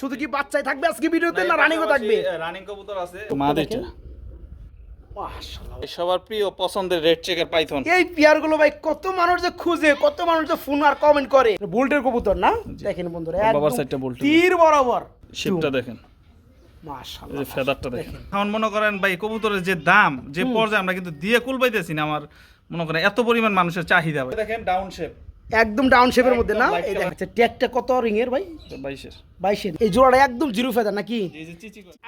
শুধু কি বাচ্চাই থাকবে আজকে ভিডিওতে না রানিংও থাকবে? রানিং কবুতর আছে। দেখেন। মাদিটা মাশাআল্লাহ। সবার প্রিয় পছন্দের রেড চেকার পাইথন। এই পেয়ারগুলো ভাই কত মানুষ যে খুঁজে কত মানুষ যে ফোন আর কমেন্ট করে। বুলটের কবুতর না? দেখেন বন্ধুরা বাবার সাইডটা বুলটের। তীর বরাবর। শেপটা দেখেন। মাশাআল্লাহ ফেদারটা দেখেন। এখন মনে করেন ভাই কবুতরের যে দাম যে পর্যায়ে আমরা কিন্তু দিয়ে কুল পাইতেছি না আমার মনে করেন এত পরিমাণ মানুষের চাহিদা ভাই। দেখেন ডাউন শেপ একদম ডাউন শেপের মধ্যে না? এই। দেখাচ্ছে ট্যাগটা কত রিং এর ভাই বাইশের। বাইশের। এই জোড়াটা একদম জিরো ফেদার নাকি?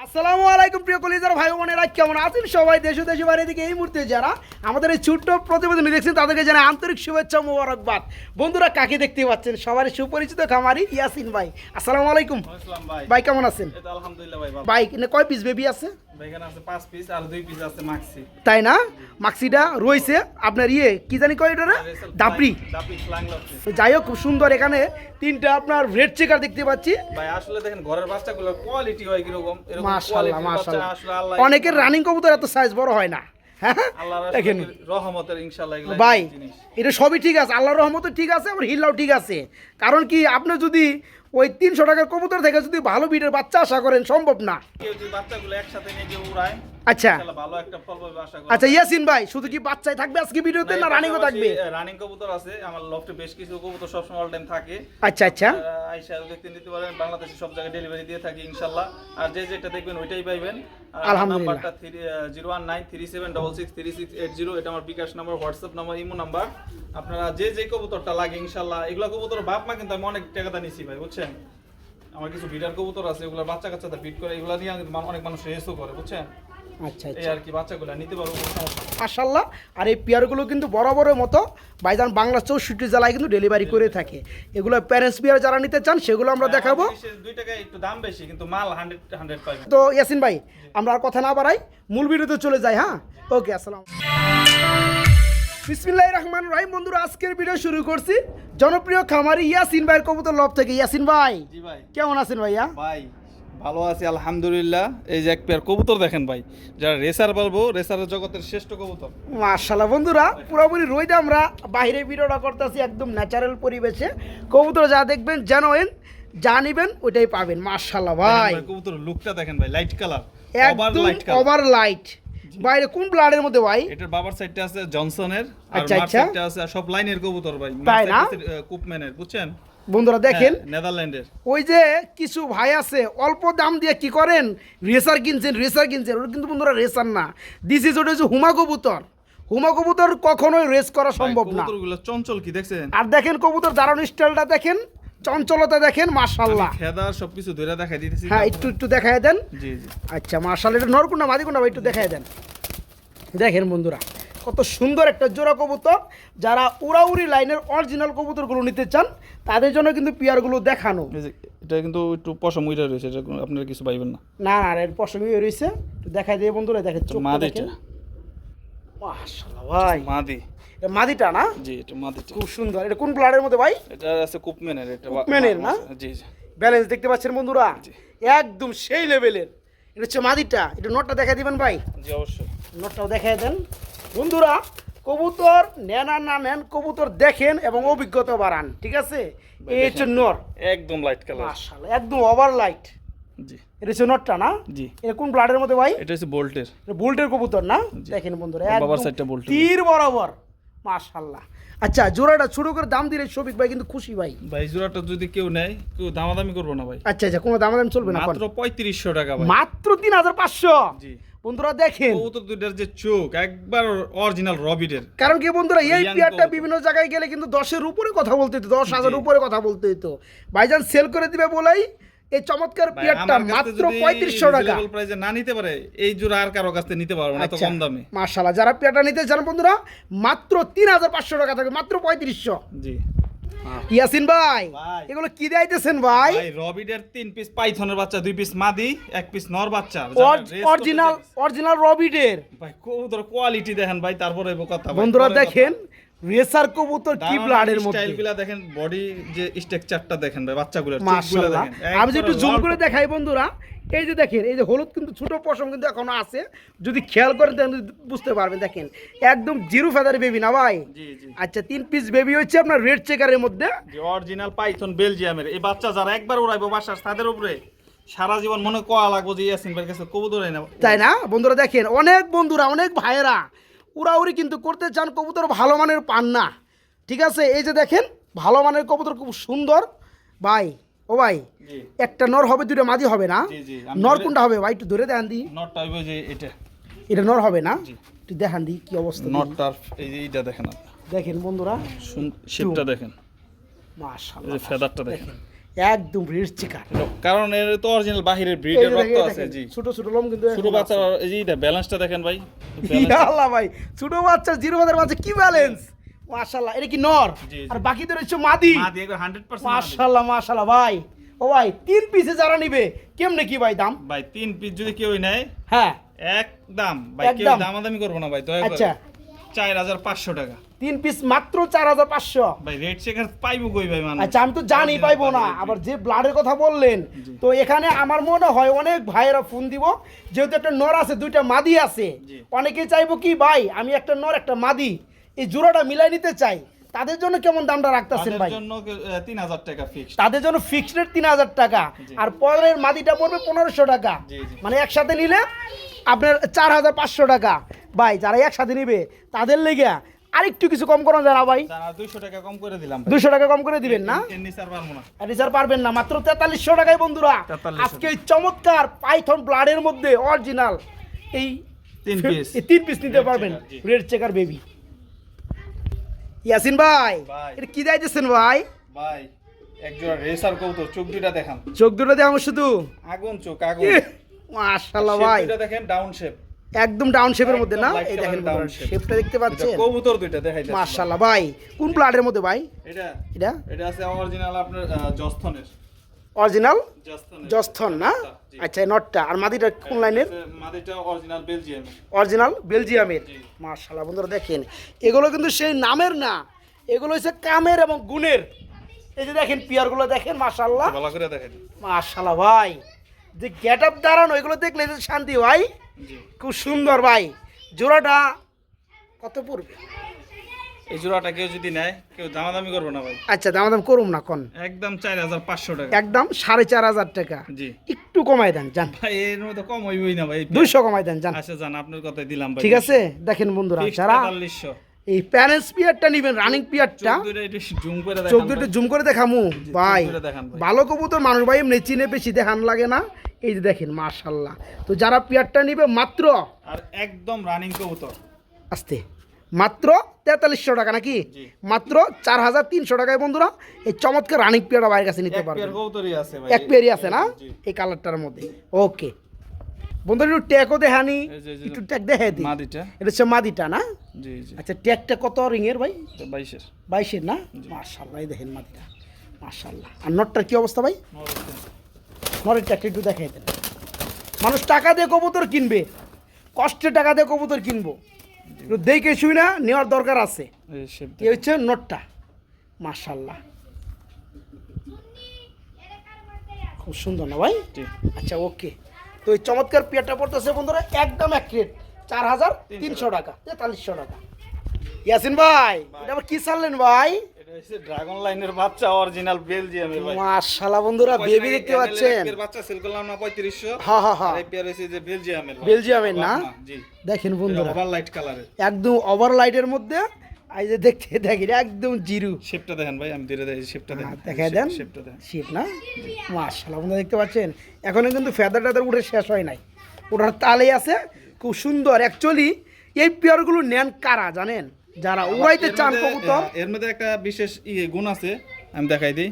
আসসালামু আলাইকুম প্রিয় কলিজার ভাই বোনেরা কেমন আছেন সবাই? দেশ দেশে বাইরে দিকে এই মুহূর্তে যারা আমাদের এই ছোট্ট প্রতিবেদন দেখছেন তাদেরকে জানাই আন্তরিক শুভেচ্ছা মোবারকবাদ। বন্ধুরা কাকে দেখতে পাচ্ছেন? সবার সুপরিচিত খামারি ইয়াসিন ভাই। আসসালামু আলাইকুম। ভাই। ভাই কেমন আছেন? আলহামদুলিল্লাহ ভাই ভাই কয় পিস বেবি আছে? তাই না? মাক্সিটা রয়েছে। আপনার ইয়ে কি জানি কয় এটা? দাপড়ি। যাই হোক খুব সুন্দর এখানে তিনটা আপনার রেড চেকার দেখতে পাচ্ছি। ভাই আসলে দেখেন ঘরের বাচ্চাগুলোর কোয়ালিটি হয় কীরকম? অনেকের রানিং কবুতর এত সাইজ বড় হয় না। দেখেন। রহমতের ইনশাআল্লাহ ভাই এটা সবই ঠিক আছে। আল্লাহর রহমতে ঠিক আছে আমার হিল্লাও ঠিক আছে। কারণ কি আপনি যদি ওই তিনশো টাকার কবুতর থেকে যদি ভালো বিটের বাচ্চা আশা করেন সম্ভব না। কেউ যদি বাচ্চাগুলো একসাথে নিয়ে উড়ায় আচ্ছা। ভালো একটা ফল পাবে আশা করি। আচ্ছা ইয়াসিন ভাই শুধু কি বাচ্চাই থাকবে আজকে ভিডিওতে না রানিংও থাকবে? রানিং কবুতর আছে আমার লফটে বেশ কিছু কবুতর সবসময় অল টাইম থাকে। আচ্ছা আচ্ছা। আইসা দেখতে নিতে পারেন বাংলাদেশে সব জায়গায় ডেলিভারি দিয়ে থাকি ইনশাল্লাহ আর যে যেটা দেখবেন ওইটাই পাইবেন। আর আমার আলহামদুলিল্লাহ। নাম্বারটা zero one nine three seven double six three six eight zero এটা আমার bKash number WhatsApp number imo number. আপনারা যে যে কবুতরটা লাগে ইনশাল্লাহ এগুলো কবুতর বাপ মা কিন্তু আমি অনেক টাকাটা নিছি ভাই বুঝছেন? আমার কিছু বিডার কবুতর আছে এগুলো বাচ্চা কাচ্চাতে ফিট করে এগুলো নিয়ে অনেক মানুষ রেসও করে বুঝছেন? আচ্ছা এই আচ্ছা আর কি বাচ্চাগুলো নিতে পারব। মাশাল্লাহ আর এই পেয়ারগুলো কিন্তু বরাবরের মতো বাইজান বাংলা চৌষট্টি জেলায় কিন্তু ডেলিভারি করে থাকে। এগুলো প্যারেন্টস পেয়ার যারা নিতে চান সেগুলো আমরা দেখাবো। দুই টাকায় একটু দাম বেশি কিন্তু মাল হান্ড্রেড হান্ড্রেড তো ইয়াসিন ভাই আমরা আর কথা না বাড়াই মূল ভিডিওতে চলে যাই হ্যাঁ? ওকে আসসালাম বিসমিল্লাহির রহমান রহিম বন্ধুরা আজকের ভিডিও শুরু করছি জনপ্রিয় খামারি ইয়াসিন ভাইয়ের কবুতর লব থেকে। ইয়াসিন ভাই ভাই। কেমন আছেন ভাইয়া? ভাই ভালো আছি আলহামদুলিল্লাহ। এই যে এক পেয়ার কবুতর দেখেন ভাই যারা রেসার বলব রেসারের জগতের শ্রেষ্ঠ কবুতর। মাশাল্লাহ বন্ধুরা পুরোপুরি রোদ আমরা। বাইরে ভিডিওটা করতেছি একদম ন্যাচারাল পরিবেশে। কবুতর যা দেখবেন জানোয়েন যা নিবেন ওইটাই পাবেন। মাশাল্লাহ ভাই। কবুতর লুকটা দেখেন ভাই লাইট কালার একদম লাইট ওভার লাইট বাইরে কোন ব্লাডের মধ্যে ভাই? এটার বাবার সাইডটা আছে জনসনের আর আচ্ছা, মার আচ্ছা। সাইডটা আছে সব লাইনের কবুতর ভাই। তাই না? কুপম্যানের বুঝছেন? বন্ধুরা দেখেন হ্যাঁ, নেদারল্যান্ডের। ওই যে কিছু ভাই আছে অল্প দাম দিয়ে কি করেন? রেসার কিনছেন রেসার কিনছেন ওটা কিন্তু বন্ধুরা রেসার না। দিস ইজ ওটা হচ্ছে হুমা কবুতর হুমা কবুতর কখনোই রেস করা সম্ভব না। চঞ্চল কি দেখছেন? আর দেখেন কবুতর দাঁড়ানো স্টাইলটা দেখেন চঞ্চলতা দেখেন মাশাল্লাহ খেদার সবকিছু ধরে দেখাই দিতেছি। হ্যাঁ একটু একটু দেখায় দেন। জি জি। আচ্ছা মার্শাল এটা নরকুন্ডা মাদিকুন্ডা ভাই একটু দেখায় দেন। দেখেন বন্ধুরা কত সুন্দর একটা জোড়া কবুতর। যারা উড়াউড়ি লাইনের অরিজিনাল কবুতরগুলো নিতে চান তাদের জন্য কিন্তু পিয়ারগুলো দেখানো। এটা কিন্তু একটু পশম উইটা রয়েছে এটা আপনারা কিছু পাইবেন না। না না এর পশমি রয়েছে। একটু দেখাই দিয়ে বন্ধুরা দেখেন চোখটা মাদিটা। দেখেন। মাশাআল্লাহ ভাই। মাদি। এটা মাদিটা না? জি এটা মাদিটা। খুব সুন্দর। এটা কোন ব্লাডের মধ্যে ভাই? এটা আছে কুপম্যানের এটা কুপম্যানের না? জি জি। ব্যালেন্স দেখতে পাচ্ছেন বন্ধুরা। একদম সেই লেভেলের এটা হচ্ছে মাদিটা। এটা নোটটা দেখাই দিবেন ভাই? জি অবশ্যই। নোটটাও দেখাই দেন। বন্ধুরা কবুতর নেন আর না নেন কবুতর দেখেন এবং অভিজ্ঞতা বাড়ান ঠিক আছে? এই হচ্ছে নর। একদম লাইট কালার মাশাআল্লাহ একদম ওভার লাইট জি। এটা হচ্ছে নটটা না? জি। এটা কোন ব্লাডের মধ্যে ভাই? এটা হচ্ছে বোল্টের এটা কবুতর না? দেখেন বন্ধুরা বাবার সাইডটা বুলটের। তীর বরাবর। মাশাআল্লাহ। আচ্ছা জোড়াটা ছোট করে দাম দিলে শফিক ভাই কিন্তু খুশি ভাই। ভাই জোড়াটা যদি কেউ নেয় কেউ দামাদামি করব না ভাই। আচ্ছা আচ্ছা কোনো দামাদাম চলবে না মাত্র পঁয়ত্রিশশো টাকা ভাই। মাত্র তিন হাজার পাঁচশো? জি। বন্ধুরা দেখেন। কবুতর দুইটার যে চোখ একবার অরিজিনাল রবিডের কারণ কি বন্ধুরা এই পেয়ারটা বিভিন্ন জায়গায় গেলে কিন্তু দশের উপরে কথা বলতে হতো দশ হাজার উপরে কথা বলতে হতো ভাইজান সেল করে দিবে বলেই এই চমৎকার পেয়ারটা মাত্র যদি পঁয়ত্রিশশো টাকা। reasonable না নিতে পারে এই জোড়া আর কারও কাছ নিতে পারব না এত আচ্ছা কম দামে। মার্শাল্লাহ যারা পেয়ারটা নিতে চান বন্ধুরা মাত্র তিন হাজার পাঁচশো টাকা থাকবে মাত্র পঁয়ত্রিশশো। জি। ইয়াসিন ভাই। এগুলো কি দেখাইতেছেন ভাই? রবিদের রবিডের তিন পিস পাইথনের বাচ্চা দুই পিস মাদি এক পিস নর বাচ্চা। অরিজিনাল অরিজিনাল রবিডের ভাই কোন কোয়ালিটি দেখেন ভাই তারপরে কথা বন্ধুরা দেখেন রেসার কবুতর কি ব্লাডের মধ্যে? স্টাইলগুলা দেখেন বডি যে স্ট্রাকচারটা দেখেন ভাই বাচ্চাগুলোর দেখেন আমি যদি একটু জুম করে দেখাই বন্ধুরা এই যে দেখেন এই যে হলুদ কিন্তু ছোট পশম কিন্তু এখনও আছে। যদি খেয়াল করেন তাহলে বুঝতে পারবেন দেখেন একদম জিরো ফেদার বেবি না ভাই? আচ্ছা তিন পিস বেবি হচ্ছে আপনার রেড চেকারের মধ্যে। অরিজিনাল পাইথন বেলজিয়ামের এই বাচ্চা যারা একবার উড়াইবো বাসার ছাদের উপরে সারা জীবন মনে কোয়া লাগবো যে ইয়াসিন ভাইয়ের কাছে কবুতর না তাই না? বন্ধুরা দেখেন অনেক বন্ধুরা অনেক ভাইয়েরা উড়াউড়ি কিন্তু করতে চান কবুতর ভালো মানের পান না। ঠিক আছে? এই যে দেখেন ভালো মানের কবুতর খুব সুন্দর। ভাই ও ভাই একটা নর হবে দুটো মাদি হবে না? নর কোনটা হবে? ভাই একটু ধরে দেখান দি। হইবে যে এটা। এটা নর হবে না? একটু দেখান দি কি অবস্থা দেখি। নটটার এই যে এইটা দেখেন দেখেন বন্ধুরা। শেপটা দেখেন। মাশাআল্লাহ ফেদারটা দেখেন। একদম রিচ চিকার কারণ এর তো অরিজিনাল বাহিরের ব্রিডের রক্ত আছে জি। ছোট ছোট লোম কিন্তু ছোট বাচ্চা এই যে ব্যালেন্সটা দেখেন ভাই। আল্লাহ ভাই ছোট বাচ্চা জিরো বাজার বাচ্চা কি ব্যালেন্স মাশাআল্লাহ এটা কি নর। আর বাকিদের হচ্ছে মাদি। মা দিয়ে 100% মাশাআল্লাহ মাশাআল্লাহ ভাই। ও ভাই তিন পিসে যারা নিবে কেমনে কি ভাই দাম? ভাই তিন পিস যদি কেউ নেয় হ্যাঁ। এক দাম ভাই কেউ একদম। দামাদামি করব না ভাই দয়া করে। আচ্ছা। চার হাজার পাঁচশো টাকা। তিন পিস মাত্র চার হাজার পাঁচশো। ভাই রেড চেকার পাইবো কই ভাই মানুষ? আচ্ছা আমি তো জানি পাইবো না আবার যে ব্লাডের কথা বললেন তো এখানে আমার মনে হয় অনেক ভাইয়েরা ফোন দিব যেহেতু একটা নর আছে দুইটা মাদি আছে। জি। অনেকেই চাইব কি ভাই আমি একটা নর একটা মাদি এই জোড়াটা মিলাই নিতে চাই। তাদের জন্য কেমন দামটা রাখতেছেন ভাই? জন্য তিন হাজার টাকা ফিক্স তাদের জন্য ফিক্সড রেট তিন হাজার টাকা। আর পরের মাদিটা পড়বে পনেরোশো টাকা। মানে একসাথে নিলে আপনার চার হাজার পাঁচশো টাকা। ভাই যারা একসাথে নিবে তাদের লেগে আরেকটু কিছু কম করা যায় না ভাই। জানা দুইশো টাকা কম করে দিলাম ভাই। দুশো টাকা কম করে দিবেন না? পারবেন না মাত্র তেতাল্লিশশো টাকায় বন্ধুরা। আজকে এই চমৎকার পাইথন ব্লাডের মধ্যে অরিজিনাল এই তিন পিস নিতে পারবেন রেড চেকার বেবি ইয়াসিন ভাই। এটা কি যাইতেছেন ভাই? ভাই এক রেসার কৌতো চোখ দুইটা দেখান। চোখ দুটো আমার শুধু। আগুন চোখ আগুন। মাশাল্লাহ ভাই। দুইটা দেখেন ডাউন শেপ একদম ডাউন শেপের মধ্যে না? এই দেখেন shape। শেপটা দেখতে পাচ্ছেন? কবুতর দুইটা দেখাই যাচ্ছে। মাশাল্লাহ ভাই কোন ব্লাডের মধ্যে ভাই? এটা? এটা? এটা আছে অরিজিনাল আপনার জস্থনের অরিজিনাল জস্থন না? আচ্ছা নটটা আর মাদিটা কোন লাইনের মাদিটা অরিজিনাল বেলজিয়াম অরিজিনাল বেলজিয়ামের জি। মার্শাল্লাহ বন্ধুরা দেখেন। এগুলো কিন্তু সেই নামের না। এগুলো হচ্ছে কামের এবং গুণের। এই যে দেখেন পিয়ারগুলো দেখেন মার্শাল্লাহ ভালো করে দেখাই দিন। মার্শাল্লাহ ভাই। যে গেট আপ দাঁড়ানো এগুলো দেখলে যে শান্তি ভাই? খুব সুন্দর ভাই। জোড়াটা কত পড়বে? এই জোড়াটা কেউ যদি নেয় কেউ দামাদামি করব না ভাই। আচ্ছা দাম দাম করুম না কোন। একদম চার হাজার পাঁচশো টাকা। একদম সাড়ে চার হাজার টাকা। জি। একটু কমাই দেন যান। ভাই এর মধ্যে কম হইবই না ভাই। দুইশো কমাই দেন যান। আচ্ছা জান আপনার কথাই দিলাম ভাই। ঠিক আছে? দেখেন বন্ধুরা যারা এই প্যারেন্টস পিয়ারটা নিবেন রানিং পিয়ারটা চোখ জুম করে দুটো জুম করে দেখামু ভাই। ভালো কবুতর মানুষ ভাই এমনি চিনে বেশি দেখান লাগে না। এই যে দেখেন মাশাল্লাহ তো যারা পেয়ারটা নিবে মাত্র আর একদম রানিং কবুতর। আসতে মাত্র তেতাল্লিশশো টাকা নাকি। মাত্র চার হাজার তিনশো টাকায় বন্ধুরা এই চমৎকার রানিং পেয়ারটা বাইরের কাছে নিতে পারবেন। ভাই। এক পেয়ারই আছে না? এই কালারটার মধ্যে। ওকে বন্ধুরা একটু ট্যাগও দেখানি একটু ট্যাগ দেখে দিই। মাদিটা। এটা হচ্ছে মাদিটা না? জি জি। আচ্ছা ট্যাগটা কত রিংয়ের ভাই? বাইশের। বাইশের না? মার্শাল্লাহ এই দেখেন মাদিটা। মার্শাল্লাহ আর নটটার কি অবস্থা ভাই? নরের ট্যাগটা একটু দেখাই দেন। মানুষ টাকা দিয়ে কবুতর কিনবে কষ্টে টাকা দিয়ে কবুতর কিনবো। দেখে শুই না নেওয়ার দরকার আছে। এই হচ্ছে নটটা। মার্শাল্লাহ খুব সুন্দর না ভাই? আচ্ছা ওকে। তো এই চমৎকার পেয়ারটা পড়তেছে বন্ধুরা একদম এক রেট চার হাজার তিনশো টাকা তেতাল্লিশশো টাকা। ইয়াসিন ভাই এটা আবার কি ছাড়লেন ভাই? ড্রাগন লাইনের বাচ্চা অরিজিনাল বেলজিয়ামের ভাই। বন্ধুরা বেবি দেখতে পাচ্ছেন। এর বাচ্চা সেল করলাম না পঁয়ত্রিশশো। হ্যাঁ হ্যাঁ হ্যাঁ এই পেয়ার হচ্ছে যে বেলজিয়ামের বেলজিয়ামের না? জি। দেখেন বন্ধুরা। ওভার লাইট একদম ওভার লাইটের মধ্যে এই যে দেখতে দেখেন একদম জিরু। শেপটা দেখেন ভাই আমি ধীরে ধীরে শেপটা দেখেন। দেখাই দেন। শেপটা দেখেন। শীত না? বন্ধুরা দেখতে পাচ্ছেন? এখনও কিন্তু ফেদার টেদার উঠে শেষ হয় নাই। ওটার তালে আছে খুব সুন্দর। অ্যাকচুয়ালি এই পেয়ারগুলো নেন কারা জানেন? যারা উড়াইতে চান কবুতর এর মধ্যে একটা বিশেষ ইয়ে গুণ আছে আমি দেখাই দিই।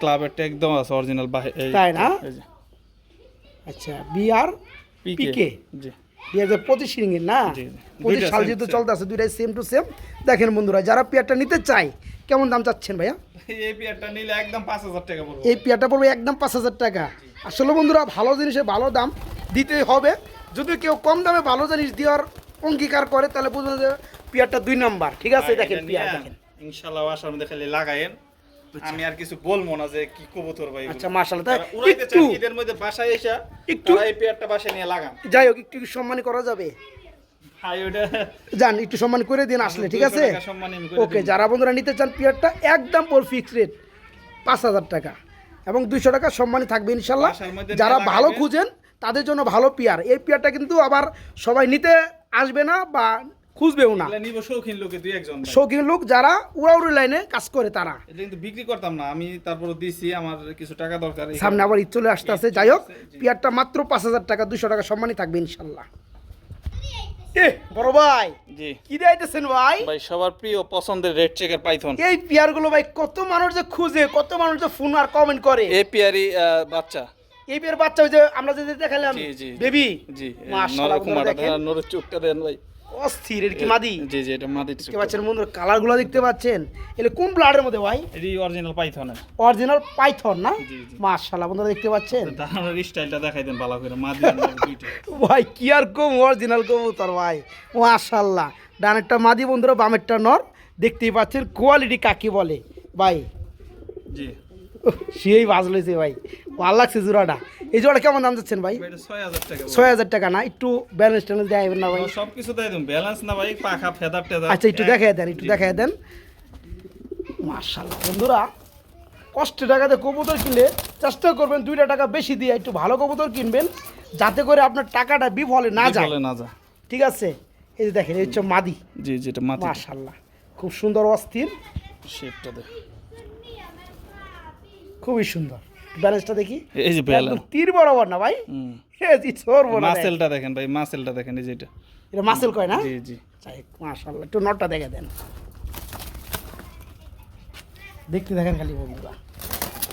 ক্লাবের ক্লাবেরটা একদম আছে অরিজিনাল তাই না? আচ্ছা বিআর পিকে জি। দুই হাজার পঁচিশ রিঙ্গির না। পঁচিশ সাল যেহেতু চলতে আছে দুইটাই সেম টু সেম দেখেন বন্ধুরা যারা পেয়ারটা নিতে চায় কেমন দাম চাচ্ছেন ভাইয়া? এই পেয়ারটা নিলে একদম পাঁচ হাজার টাকা পড়বে। এই পেয়ারটা পড়বে একদম পাঁচ হাজার টাকা। আসলে বন্ধুরা ভালো জিনিসে ভালো দাম দিতেই হবে। যদি কেউ কম দামে ভালো জিনিস দেওয়ার অঙ্গীকার করে তাহলে বুঝবেন যে পেয়ারটা দুই নাম্বার। ঠিক আছে দেখেন পেয়ার দেখেন। ইনশাআল্লাহ আসার মধ্যে খালি লাগায়েন। আমি আর কিছু বলব না যে কি কবুতর ভাই আচ্ছা মাশাআল্লাহ উড়াইতে চান ঈদের মধ্যে বাসায় এসে একটু- এই পেয়ারটা বাসায় নিয়ে লাগান। যাই হোক একটু সম্মানী করা যাবে। ভাই ওটা যান একটু সম্মান করে দিন আসলে ঠিক আছে? ওকে যারা বন্ধুরা নিতে চান পেয়ারটা একদম পর ফিক্স রেট পাঁচ হাজার টাকা। এবং দুইশো টাকা সম্মানী থাকবে ইনশাল্লাহ। যারা ভালো খুঁজেন তাদের জন্য ভালো পেয়ার। এই পেয়ারটা কিন্তু আবার সবাই নিতে আসবে না বা খুঁজবেও না নিব শৌখিন লোকে দুই একজন শৌখিন লোক যারা উড়াউড়ি লাইনে কাজ করে তারা এটা কিন্তু বিক্রি করতাম না আমি তারপর দিছি আমার কিছু টাকা দরকার সামনে আবার ঈদ চলে আসতে আছে যাই হোক পেয়ারটা মাত্র পাঁচ হাজার টাকা দুশো টাকা সম্মানী থাকবে ইনশাল্লাহ এ বড় ভাই জি কি দিয়েছেন ভাই ভাই সবার প্রিয় পছন্দের রেড চেকার পাইথন এই পেয়ারগুলো ভাই কত মানুষ যে খুঁজে কত মানুষ যে ফোন আর কমেন্ট করে পিয়ারি বাচ্চা এই পেয়ার বাচ্চা ওই যে আমরা যে দেখালাম জি, জি, জি। বেবি জি মাশাআল্লাহ, দেন ভাই অস্থির এটা কি মাদি? জি জি এটা মাদি দেখতে পাচ্ছেন বন্ধুরা? কালারগুলো দেখতে পাচ্ছেন। এগুলো কোন ব্লাডের মধ্যে ভাই? এটি অরিজিনাল পাইথনের অরিজিনাল পাইথন না। মাশাআল্লাহ বন্ধুরা দেখতে পাচ্ছেন? দাঁড়ানোর স্টাইলটা দেখাই দেন ভালো করে মাদি দুইটা। ভাই কি আর কম অরিজিনাল কবুতর ভাই। মাশাআল্লাহ। ডানেরটা মাদি বন্ধুরা বামেরটা নর। দেখতেই পাচ্ছেন কোয়ালিটি কাকে বলে? ভাই। জি। সেই বাজ লইছে ভাই। ভালো লাগছে জোড়াটা। এই জোড়া কেমন দাম যাচ্ছেন ভাই? ছয় হাজার টাকা না? একটু ব্যালেন্স ট্যালেন্স দেখাবেন না ভাই? সব কিছু দেয় ব্যালেন্স না ভাই পাখা ফেদার টেদার। আচ্ছা একটু দেখাই দেন একটু দেখাই দেন। মার্শাল্লাহ বন্ধুরা কষ্টে টাকাতে কবুতর কিনলে চেষ্টা করবেন দুইটা টাকা বেশি দিয়ে একটু ভালো কবুতর কিনবেন যাতে করে আপনার টাকাটা বিফলে না যায়। না যা ঠিক আছে? এই যে দেখেন এই হচ্ছে মাদি। জি যেটা মাটি মার্শাল্লাহ খুব সুন্দর অস্থির। শেপটা দে খুবই সুন্দর। ব্যালেন্সটা দেখি। এই যে ব্যালেন্স তীর বরাবর না ভাই। হুম। এ জি সরব মাসেলটা দেখেন ভাই মাসেলটা দেখেন এই যেটা এটা। মাসেল কয় না? জি জি। চাই মাশাল্লাহ একটু নটটা দেখে দেন। দেখতে দেখেন খালি বন্ধুরা।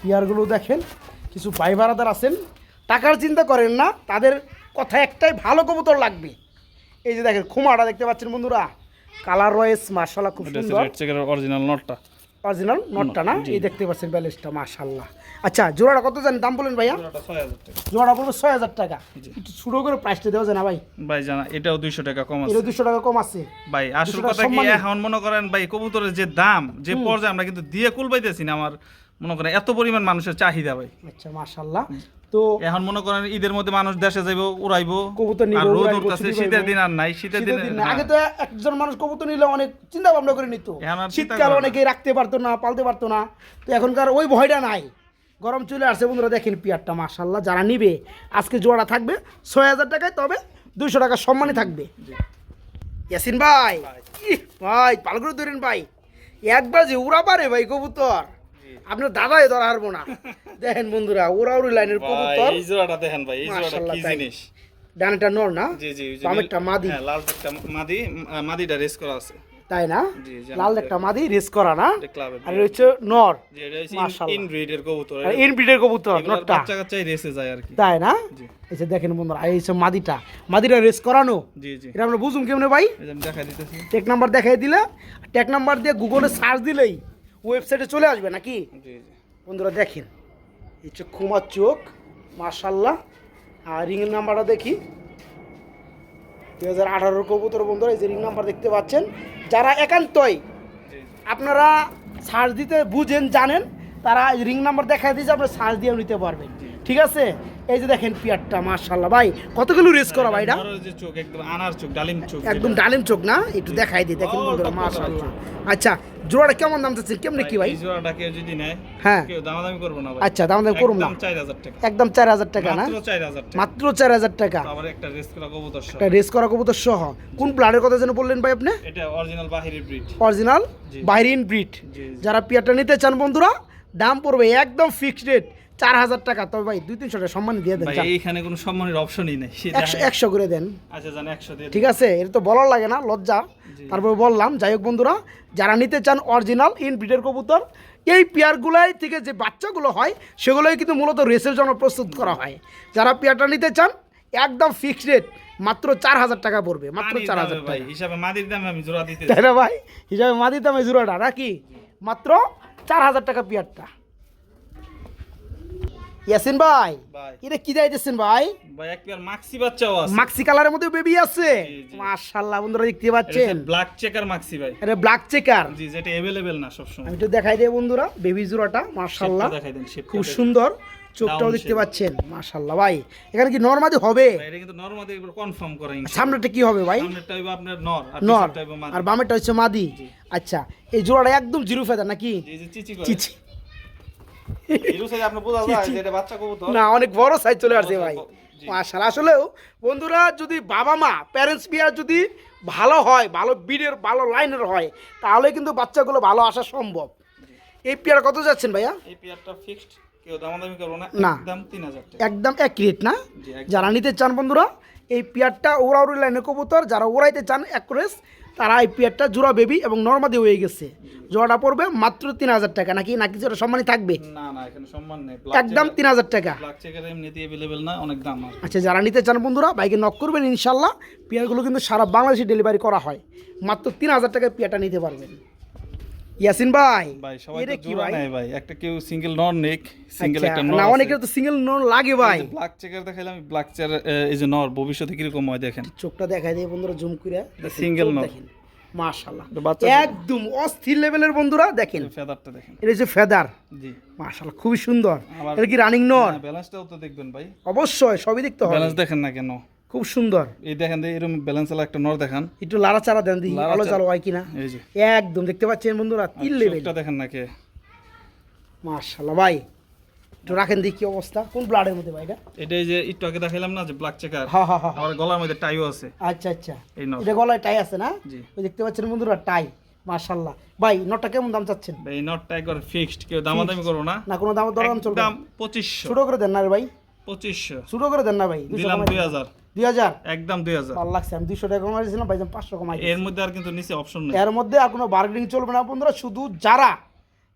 পিয়ারগুলো দেখেন কিছু ভাই ভাড়াদার আছেন। টাকার চিন্তা করেন না তাদের কথা একটাই ভালো কবুতর লাগবে। এই যে দেখেন খুমাটা দেখতে পাচ্ছেন বন্ধুরা। কালার রয়েস মার্শাল্লাহ খুব সুন্দর। অরিজিনাল নটটা। অরিজিনাল নটটা না? এই দেখতে পাচ্ছেন ব্যালেন্সটা মাশাল্লাহ আচ্ছা জোড়াটা কত জানেন দাম বলেন ভাইয়া। জোড়াটা ছয় হাজার টাকা। জোড়া পড়বে ছয় হাজার টাকা। একটু ছোট করে প্রাইসটা দেওয়া যায় না ভাই? ভাই জানা এটাও দুইশো টাকা কম আছে। এটা দুশো টাকা কম আছে। ভাই আসল 200 টাকা কথা কি এখন মনে করেন ভাই কবুতরের যে দাম যে পর্যায়ে আমরা কিন্তু দিয়ে কুল পাইতেছি না আমার মনে করেন এত পরিমাণ মানুষের চাহিদা ভাই। আচ্ছা মার্শাল্লাহ তো এখন মনে করেন ঈদের মধ্যে মানুষ দেশে যাইব উড়াইবো কবুতর নিবো, আর রোদ উঠতেছে শীতের দিন আর নাই শীতের দিন। আগে তো একজন মানুষ কবুতর নিলে অনেক চিন্তা ভাবনা করে নিত। শীতকাল অনেকে রাখতে পারতো না পালতে পারতো না। তো এখনকার ওই ভয়টা নাই। গরম চলে আসছে বন্ধুরা দেখেন পিয়ারটা মাশাল্লাহ যারা নিবে আজকে জোড়া থাকবে ছয় হাজার টাকায় তবে দুইশো টাকা সম্মানই থাকবে। ইয়াসিন ভাই ভাই করে ধরেন ভাই। একবার যে উড়া পারে ভাই কবুতর। আপনার দাদাই ধরা হারবো না। দেখেন বন্ধুরা ওরা উড়ি লাইনের কবুতর। এই জোড়াটা দেখেন ভাই এই জোড়াটা কি। জিনিস? ডানেটা নর না? জি জি যে বামেরটা মাদি। হ্যাঁ লাল একটা মাদি মাদিটা রেস করা আছে। তাই না? লাল একটা মাদি রেস করা না? আর হচ্ছে নর। যে মাশাআল্লাহ। ইনব্রিডের কবুতর আর ইনব্রিডের কবুতর নটটা বাচ্চা কাচ্চাই রেসে যায় আর কি। তাই না? এই যে দেখেন বন্ধুরা এই হচ্ছে মাদিটা। মাদিটা রেস করানো। জি জি। এটা আমরা বুঝুম কেমনে ভাই? এই যে আমি দেখা দিতেছি। টেক নাম্বার দেখাই দিলে টেক নাম্বার দিয়ে গুগলে সার্চ দিলেই ওয়েবসাইটে চলে আসবে নাকি? বন্ধুরা দেখেন এই হচ্ছে খুমার চোখ মার্শাল্লাহ আর রিং নাম্বারটা দেখি। দু হাজার আঠারোর কবুতর বন্ধুরা এই যে রিং নাম্বার দেখতে পাচ্ছেন। যারা একান্তই আপনারা সার্চ দিতে বুঝেন জানেন তারা রিং নাম্বার দেখাই দিয়েছে আপনারা সার্চ দিয়ে নিতে পারবেন। ঠিক আছে? এই যে দেখেন পিয়ারটা মার্শাল্লাহ ভাই কতগুলো রেস করা ভাই এটা? চোখ একদম আনার চোখ ডালিম চোখ একদম ডালিম চোখ না? একটু দেখাই দিই দেখেন বন্ধুরা চোখ। আচ্ছা জোড়াটা কেমন দাম চাচ্ছেন? কেমনে কি ভাই জোড়াটা কেউ যদি নেয় হ্যাঁ। কেউ দামাদামি করব না ভাই। আচ্ছা দাম দাম করুন না। একদম চার হাজার টাকা। না? মাত্র চার হাজার টাকা। আবার একটা রেস করা কবুতর সহ। একটা রেস করা কবুতর সহ। কোন প্লানের কথা যেন বললেন ভাই আপনি? এটা অরিজিনাল বাহিরের ব্রিড অরিজিনাল। বাইরিন ব্রিড। যারা পিয়ারটা নিতে চান বন্ধুরা দাম পড়বে একদম ফিক্সড রেট চার হাজার টাকা। তবে ভাই দুই তিনশো টাকা সম্মান দিয়ে দেন এইখানে কোনো সম্মানের অপশনই নেই। একশো একশো করে দেন। আচ্ছা জান একশো দিয়ে ঠিক আছে? এটা তো বলার লাগে না লজ্জা। তারপরে বললাম যাই হোক বন্ধুরা যারা নিতে চান অরিজিনাল ইন ব্রিডের কবুতর এই পেয়ারগুলাই থেকে যে বাচ্চাগুলো হয় সেগুলোই কিন্তু মূলত রেসের জন্য প্রস্তুত করা হয়। যারা পেয়ারটা নিতে চান একদম ফিক্সড রেট মাত্র চার হাজার টাকা পড়বে মাত্র চার দামে হাজার ভাই টাকা। হিসাবে মাদির দামে আমি জোড়া দিতে তাই না ভাই? হিসাবে মা দিতাম জোড়াটা নাকি? মাত্র চার হাজার টাকা পেয়ারটা। ইয়াসিন ভাই এটা কি যাইতেছেন ভাই? মাক্সি বাচ্চাও আছে। মাক্সি কালারের মধ্যে বেবি আছে। মাশাআল্লাহ বন্ধুরা দেখতে পাচ্ছেন? ব্ল্যাক চেকার মাক্সি ভাই। এটা ব্ল্যাক চেকার জি যেটা অ্যাভেলেবেল না সবসময়। আমি একটু দেখাই দিই বন্ধুরা বেবি জোড়াটা মাশাআল্লাহ। দেখাই দেন খুব সুন্দর চোখটাও দেখতে পাচ্ছেন মাশাআল্লাহ। ভাই এখানে কি নরমাদি হবে? এটা কিন্তু নরমালি একবার কনফার্ম করা। সামনেটা কি হবে ভাই? সামনেরটা হইবো আপনার নর আর নর। আর বামেরটা হচ্ছে মাদি। আচ্ছা এই জোড়াটা একদম জিরো ফেদার নাকি? চিচি। না অনেক বড় সাইজ চলে আসছে ভাই। আসলেও বন্ধুরা যদি বাবা মা প্যারেন্টস বিয়ার যদি ভালো হয় ভালো বিডের ভালো লাইনের হয় তাহলে কিন্তু বাচ্চাগুলো ভালো আসা সম্ভব। এই পেয়ার কত যাচ্ছেন ভাইয়া? এই পেয়ারটা ফিক্সড কেউ দামাদামি করব না না। একদম তিন হাজার একদম এক রেট না যারা নিতে চান বন্ধুরা এই পেয়ারটা ওরাউরি লাইনে কবুতর যারা ওরাইতে চান একরেস তারা এই পেয়ারটা জোড়া বেবি এবং নর্মাদি হয়ে গেছে। জোড়াটা পড়বে মাত্র তিন হাজার টাকা। নাকি নাকি জোড়া সম্মানই থাকবে? না না এখানে সম্মান নেই। একদম তিন হাজার টাকা। না অনেক দাম আচ্ছা যারা নিতে চান বন্ধুরা বাইকে নক করবেন ইনশাল্লাহ পেয়ারগুলো কিন্তু সারা বাংলাদেশে ডেলিভারি করা হয়। মাত্র তিন হাজার টাকায় পেয়ারটা নিতে পারবেন। ইয়াসিন ভাই ভাই সবাই তো জোড়া ভাই? ভাই। একটা কেউ সিঙ্গেল নন নেক সিঙ্গেল আচ্ছা, একটা না অনেকের তো সিঙ্গেল নোন লাগে ভাই। ব্ল্যাক চেকার দেখাইলাম ব্ল্যাক চেয়ার এই যে নর ভবিষ্যতে কীরকম হয় দেখেন। চোখটা দেখাই দিয়ে বন্ধুরা জুম করে single নর। বাচ্চা একদম অস্থির লেভেলের বন্ধুরা দেখেন। ফেদারটা দেখেন। এটা হচ্ছে ফেদার জি। মাশাল্লাহ খুবই সুন্দর। এটা কি রানিং নর ব্যালেন্সটাও তো দেখবেন ভাই। অবশ্যই সবই দেখতে হবে। ব্যালেন্স দেখেন না কেন? খুব সুন্দর। এই দেখেন এরকম ব্যালেন্স একটা নর দেখান। একটু লাড়া চারা দেন দিই লাড়াচাড়া। আলো চালো হয় কিনা? এই যে। একদম দেখতে পাচ্ছেন বন্ধুরা তিন লেভেল চোখটা দেখেন না কে মাশাল্লাহ ভাই একটু রাখেন দেখি কি অবস্থা। কোন ব্লাডের মধ্যে ভাই এটা? এটা এই যে একটু আগে দেখাইলাম না যে ব্ল্যাক চেকার হ্যাঁ হ্যাঁ হ্যাঁ আবার গলার মধ্যে টাইও আছে। আচ্ছা আচ্ছা। এই নর। এটা গলায় টাই আছে না? জি। ওই দেখতে পাচ্ছেন বন্ধুরা টাই মাশাল্লাহ ভাই নটটা কেমন দাম চাচ্ছেন? ভাই এই নটটা একবার ফিক্সড কেউ দামাদামি করব না। না কোনো দাম দরদাম চলবে না? পঁচিশশো। ছোট করে দেন না রে ভাই। পঁচিশশো। ছোট করে দেন না ভাই দিলাম কমাই দুই হাজার? দুই হাজার একদম দুই হাজার। ভালো লাগছে আমি দুশো টাকা কমাই দিয়েছিলাম ভাই পাঁচশো কমাই এর মধ্যে আর কিন্তু নিচে অপশন নেই। এর মধ্যে আর কোনো বার্গেনিং চলবে না বন্ধুরা শুধু যারা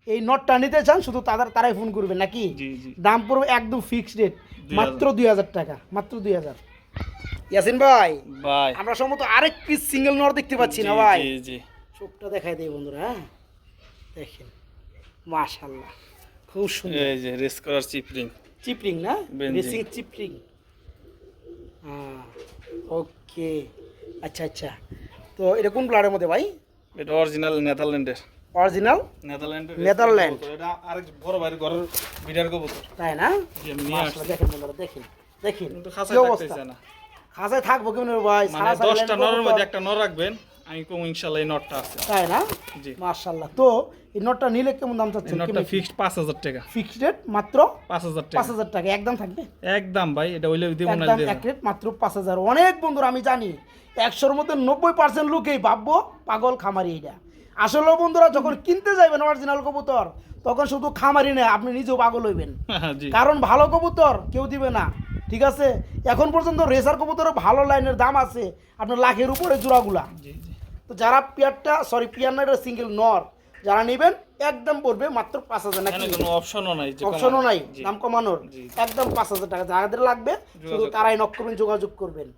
এই নটটা নিতে চান শুধু তাদের তারাই ফোন করবেন নাকি? জি জি। দাম পড়বে একদম ফিক্সড রেট মাত্র দুই হাজার টাকা মাত্র দুই হাজার। ইয়াসিন ভাই ভাই। আমরা সম্ভবত আরেক পিস সিঙ্গেল নর দেখতে পাচ্ছি না ভাই? জি জি। চোখটা দেখাই দেয় বন্ধুরা হ্যাঁ? দেখেন মাশাল্লাহ খুব সুন্দর। এই যে রেস করার চিপরিং চিপরিং না? রেসিং চিপরিং ওকে। আচ্ছা আচ্ছা। তো এটা কোন ব্লাডের মধ্যে ভাই? এটা অরিজিনাল নেদারল্যান্ডের। অরিজিনাল? নেদারল্যান্ডের। নেদারল্যান্ড। এটা আরেক বড় ভাইয়ের ঘরের বিড়ার কবুতর। তাই না? দেখেন বন্ধুরা দেখেন দেখেন। খাসায় থাকতেছে না। খাসায় থাকব কেমন ভাই? মানে সারা সারা দশটা ল্যান্ড নরের মধ্যে একটা নর রাখবেন আমি কম ইনশাল্লাহ এই নটটা আছে। তাই না? জি। মার্শাল্লাহ তো এই নোটটা নিলে কেমন দাম চাচ্ছেন? নটটা ফিক্সড পাঁচ হাজার টাকা। ফিক্সড রেট মাত্র পাঁচ হাজার পাঁচ টাকা হাজার টাকা। একদম থাকবে? একদম ভাই এটা হইলে দিব না একদম দিয়ে এক রেট মাত্র পাঁচ হাজার। অনেক বন্ধুরা আমি জানি একশোর মধ্যে নব্বই পার্সেন্ট লোকেই ভাববো পাগল খামারি এটা। আসলে বন্ধুরা যখন কিনতে যাবেন অরিজিনাল কবুতর তখন শুধু খামারি না আপনি নিজেও পাগল হইবেন। কারণ ভালো কবুতর কেউ দিবে না ঠিক আছে? এখন পর্যন্ত রেসার কবুতরের ভালো লাইনের দাম আছে আপনার লাখের উপরে জোড়াগুলা। তো যারা পিয়ারটা সরি পিয়ার না এটা সিঙ্গেল নর যারা নেবেন একদম পড়বে মাত্র পাঁচ হাজার নাকি? কোনো অপশনও নাই যে অপশনও নাই। দাম কমানোর। একদম পাঁচ হাজার টাকা যাদের লাগবে শুধু তারাই নক করবেন যোগাযোগ করবেন।